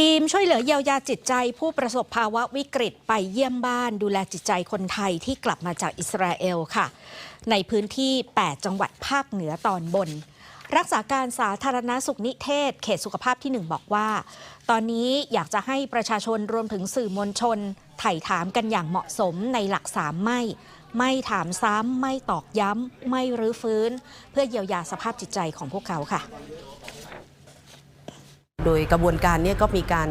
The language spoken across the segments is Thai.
ทีมช่วยเหลือเยียวยาจิตใจผู้ประสบภาวะวิกฤตไปเยี่ยมบ้านดูแลจิตใจคนไทยที่กลับมาจากอิสราเอลค่ะ ในพื้นที่ 8 จังหวัดภาคเหนือตอนบน รักษาการสาธารณสุขนิเทศ เขตสุขภาพที่ 1 บอกว่า ตอนนี้อยากจะให้ประชาชนรวมถึงสื่อมวลชน ไถ่ถามกันอย่างเหมาะสมในหลักสามไม่ ไม่ถามซ้ำไม่ตอกย้ำ ไม่รื้อฟื้น เพื่อเยียวยาสภาพจิตใจของพวกเขาค่ะ โดยกระบวนการนี้ก็มีการ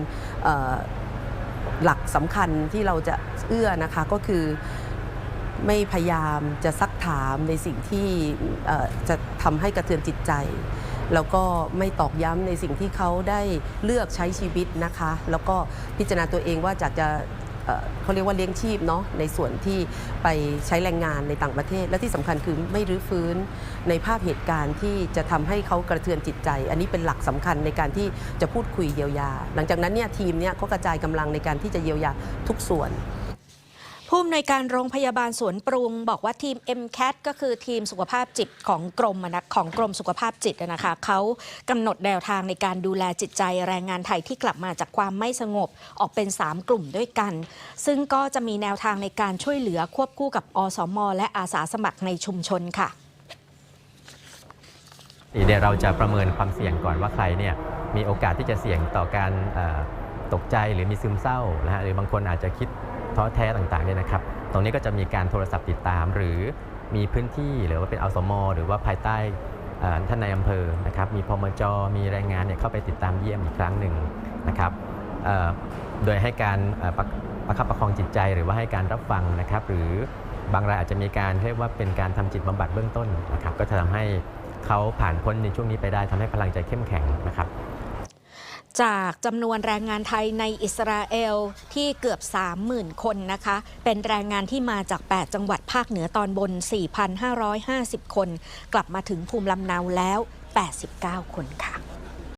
หลักสำคัญที่เราจะเอื้อนะคะก็คือไม่พยายามจะซักถามในสิ่งที่จะทำให้กระเทือนจิตใจ แล้วก็ไม่ตอกย้ำในสิ่งที่เขาได้เลือกใช้ชีวิตนะคะ แล้วก็พิจารณาตัวเองว่าจากจะ เขาเรียกว่าเลี้ยงชีพเนาะในส่วนที่ไปใช้แรงงานในต่างประเทศ และที่สำคัญคือไม่รื้อฟื้นในภาพเหตุการณ์ที่จะทำให้เขากระเทือนจิตใจ อันนี้เป็นหลักสำคัญในการที่จะพูดคุยเยียวยา หลังจากนั้นเนี่ยทีมเนี่ยเขากระจายกำลังในการที่จะเยียวยาทุกส่วน ผู้อำนวยการโรงพยาบาลสวนปรุง บอกว่าทีม MCAT ก็คือทีมสุขภาพจิตของกรมนะของกรมสุขภาพจิตนะคะเขากำหนดแนวทางในการดูแลจิตใจแรงงานไทยที่กลับมาจากความไม่สงบออกเป็น 3 กลุ่มด้วยกัน ซึ่งก็จะมีแนวทางในการช่วยเหลือควบคู่กับอสม และอาสาสมัครในชุมชนค่ะเดี๋ยวเราจะประเมินความเสี่ยงก่อนว่าใครเนี่ยมีโอกาสที่จะเสี่ยงต่อการตกใจหรือมีซึมเศร้านะฮะหรือบางคนอาจจะคิด ท้อแท้ต่างๆเนี่ยนะครับ ตรงนี้ก็จะมีการโทรศัพท์ติดตาม หรือมีพื้นที่หรือว่าเป็นอสมหรือว่าภายใต้ท่านในายอำเภอนะครับมีพมจมีแรงงานเนี่ยเข้าไปติดตามเยี่ยมอีกครั้งหนึ่งนะครับโดยให้การประประคับประคองจิตใจหรือว่าให้การรับฟังนะครับ หรือบางรายอาจจะมีการเรียกว่าเป็นการทำจิตบำบัดเบื้องต้นนะครับ ก็จะทำให้เขาผ่านพ้นในช่วงนี้ไปได้ทำให้พลังใจเข้มแข็งนะครับ จากจำนวนแรงงานไทยในอิสราเอลที่เกือบ 30,000 คนนะคะ เป็นแรงงานที่มาจาก 8 จังหวัดภาคเหนือตอนบน 4,550 คน กลับมาถึงภูมิลำเนาแล้ว 89 คนค่ะ